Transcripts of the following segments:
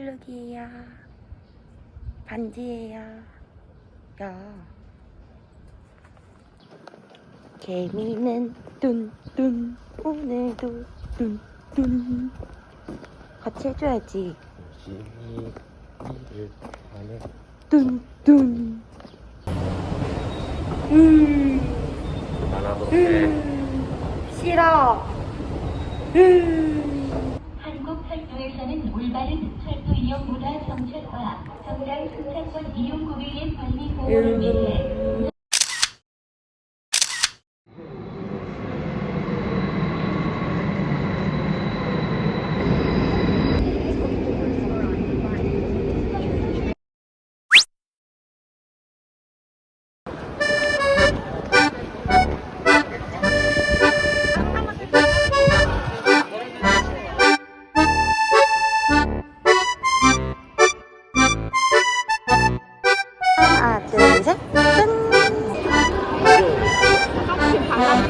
플룩이에요. 반지예요. 야. 개미는 뚠뚠 오늘도 뚠뚠 같이 해줘야지. 열심히 일을 하네. 뚠뚠 음. 음, 싫어. 음. 한국 철도에서는 올바른 이용보다 정차와 정당 승차권 이용 고객의 권리 보호를 위해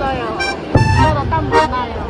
발랐어요. 이러다 땀 많아요.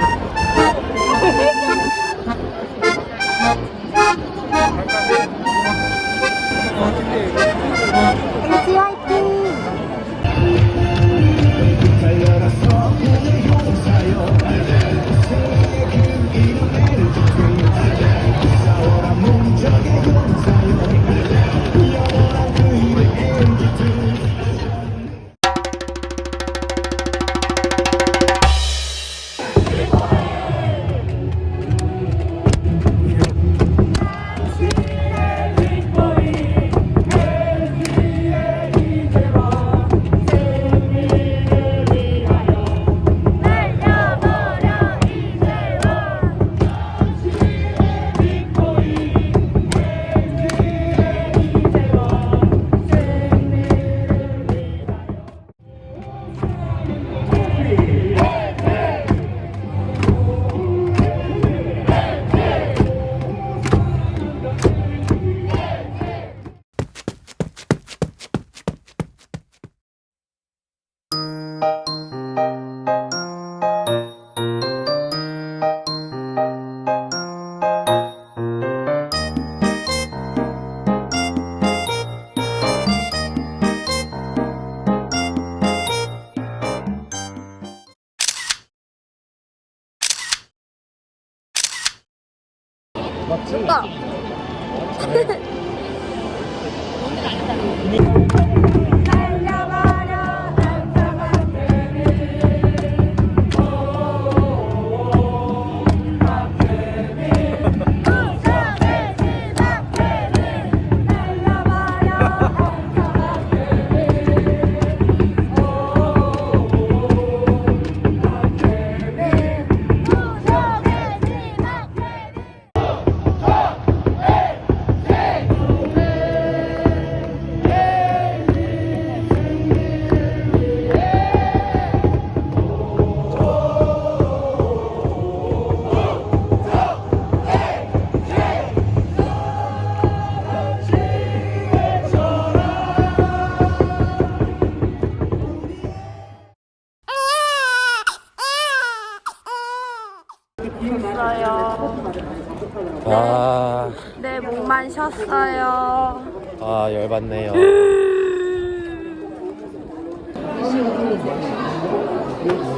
오빠. 아, 내 목만 쉬었어요. 아 열받네요.